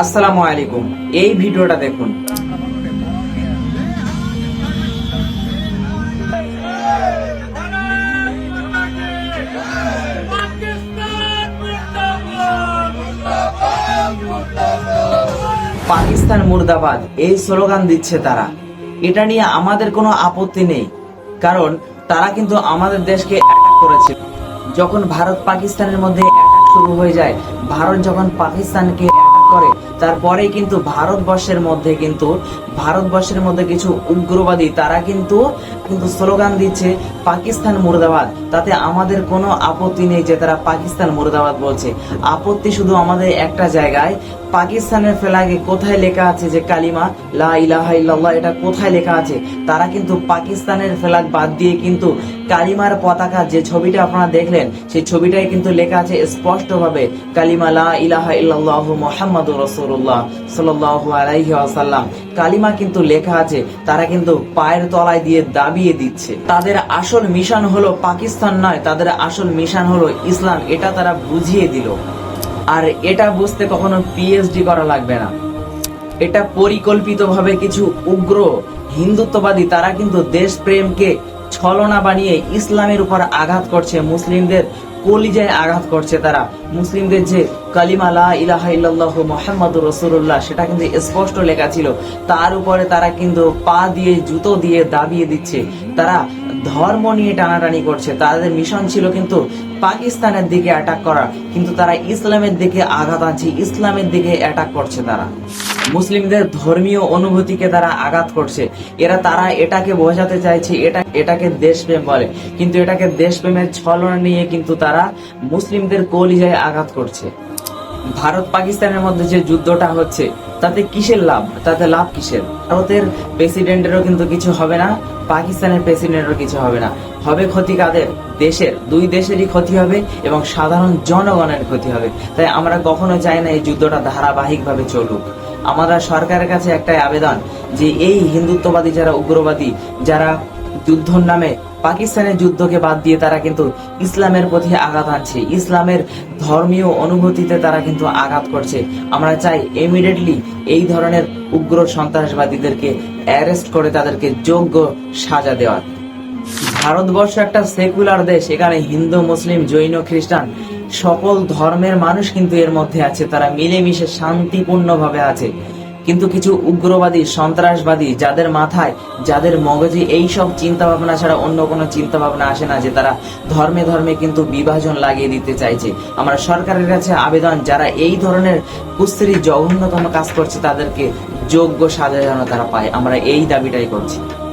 আসসালামু আলাইকুম। এই ভিডিওটা দেখুন। পাকিস্তান মুর্দাবাদ, এই স্লোগান দিচ্ছে তারা। এটা নিয়ে আমাদের কোনো আপত্তি নেই, কারণ তারা কিন্তু আমাদের দেশকে করেছে। যখন ভারত পাকিস্তানের মধ্যে শুরু হয়ে যায়, ভারত যখন পাকিস্তানকে করে। তারপরে কিন্তু ভারতবর্ষের মধ্যে কিন্তু ভারতবর্ষের মধ্যে কিছু উগ্রবাদী, তারা কিন্তু কিন্তু স্লোগান দিচ্ছে পাকিস্তান মুর্দাবাদ। তাতে আমাদের কোনো আপত্তি নেই যে তারা পাকিস্তান মুর্দাবাদ বলছে। আপত্তি শুধু আমাদের একটা জায়গায়, পাকিস্তানের ফ্ল্যাগে কোথায় লেখা আছে যে কালিমা, লা এটা কোথায় লেখা আছে? তারা কিন্তু পাকিস্তানের ফ্ল্যাগ বাদ দিয়ে কিন্তু কালিমার পতাকা যে ছবিটা আপনারা দেখলেন, সেই ছবিটাই কিন্তু লেখা আছে স্পষ্টভাবে, কালিমা লা ইলাহা ইল্লাল্লাহু মুহাম্মাদুর রাসূলুল্লাহ সাল্লাল্লাহু আলাইহি ওয়াসাল্লাম। কালিমা কিন্তু লেখা আছে, তারা কিন্তু পায়ের তলায় দিয়ে দাবিয়ে দিচ্ছে। তাদের আসল মিশন হলো পাকিস্তান নয়, তাদের আসল মিশন হলো ইসলাম, এটা তারা বুঝিয়ে দিল। আর এটা বুঝতে কখনো পিএইচডি করা লাগবে না। এটা পরিকল্পিতভাবে কিছু উগ্র হিন্দুত্ববাদী, তারা কিন্তু দেশপ্রেমকে ছলনা বানিয়ে ইসলামের উপর আঘাত করছে মুসলিমদের, কলিজায় আঘাত করছে তারা। মুসলিমদের যে কালিমা লা ইলাহা ইল্লাল্লাহু মুহাম্মাদুর রাসূলুল্লাহ, সেটা কিন্তু স্পষ্ট লেখা ছিল। তার উপরে তারা কিন্তু পা দিয়ে, জুতো দিয়ে দাবিয়ে দিচ্ছে। তারা ধর্ম নিয়ে টানাটানি করছে। তাদের মিশন ছিল কিন্তু পাকিস্তানের দিকে অ্যাটাক করা। কিন্তু তারা ইসলামের দিকে আঘাত আনছে, ইসলামের দিকে অ্যাটাক করছে তারা। মুসলিমদের ধর্মীয় অনুভূতিকে তারা আঘাত করছে। এরা তারা এটাকে বোঝাতে চাইছে, এটা, এটাকে দেশপ্রেম বলে। কিন্তু এটাকে দেশপ্রেমের ছলনা নিয়ে কিন্তু তারা মুসলিমদের কলিজায় আঘাত করছে। ভারত পাকিস্তানের মধ্যে যে যুদ্ধটা হচ্ছে তাতে কিসের লাভ? তাতে লাভ কিসের? ভারতের প্রেসিডেন্টেরও কিন্তু কিছু হবে না, পাকিস্তানের প্রেসিডেন্টেরও কিছু হবে না। হবে ক্ষতি কাদের? দেশের। দুই দেশেরই ক্ষতি হবে এবং সাধারণ জনগণের ক্ষতি হবে। তাই আমরা কখনো চাই না এই যুদ্ধটা ধারাবাহিকভাবে চলুক। আমরা সরকারের কাছে একটাই আবেদন যে এই হিন্দুত্ববাদী যারা উগ্রবাদী, যারা যুদ্ধর নামে পাকিস্তানের যুদ্ধকে বাদ দিয়ে তারা কিন্তু ইসলামের প্রতি আঘাত আনছে ইসলামের ধর্মীয় অনুভূতিতে তারা কিন্তু আঘাত করছে। আমরা চাই ইমিডিয়েটলি এই ধরনের উগ্র সন্ত্রাসবাদীদেরকে অ্যারেস্ট করে তাদেরকে যোগ্য সাজা দেওয়ার। ভারতবর্ষ একটা সেকুলার দেশ, এখানে হিন্দু, মুসলিম, জৈন, খ্রিস্টান সকল ধর্মের মানুষ কিন্তু এর মধ্যে আছে। তারা মিলেমিশে শান্তিপূর্ণভাবে আছে। কিন্তু কিছু উগ্রবাদী, সন্ত্রাসবাদী যাদের মাথায়, যাদের মগজে এই সব চিন্তা ভাবনা ছাড়া অন্য কোনো চিন্তা ভাবনা আসে না যে তারা ধর্মে ধর্মে কিন্তু বিভাজন লাগিয়ে দিতে চাইছে। আমরা সরকারের কাছে আবেদন, যারা এই ধরনের কুস্তির জঘন্যতম কাজ করছে, তাদেরকে যোগ্য যেন তারা পায়। আমরা এই দাবিটাই করছি।